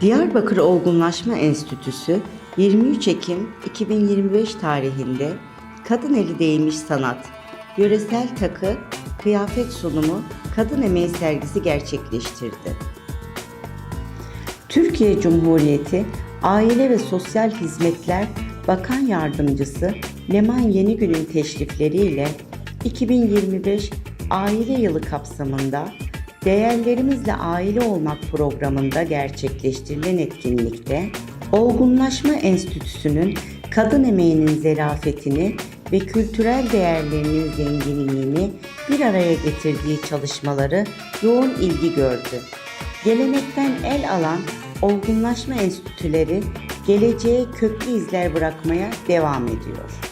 Diyarbakır Olgunlaşma Enstitüsü 23 Ekim 2025 tarihinde Kadın Eli Değmiş Sanat, Yöresel Takı, Kıyafet Sunumu, Kadın Emeği sergisi gerçekleştirdi. Türkiye Cumhuriyeti Aile ve Sosyal Hizmetler Bakan Yardımcısı Leman Yenigül'ün teşrifleriyle 2025 Aile Yılı kapsamında Değerlerimizle Aile Olmak programında gerçekleştirilen etkinlikte Olgunlaşma Enstitüsü'nün kadın emeğinin zerafetini ve kültürel değerlerinin zenginliğini bir araya getirdiği çalışmaları yoğun ilgi gördü. Gelenekten el alan olgunlaşma enstitüleri geleceğe köklü izler bırakmaya devam ediyor.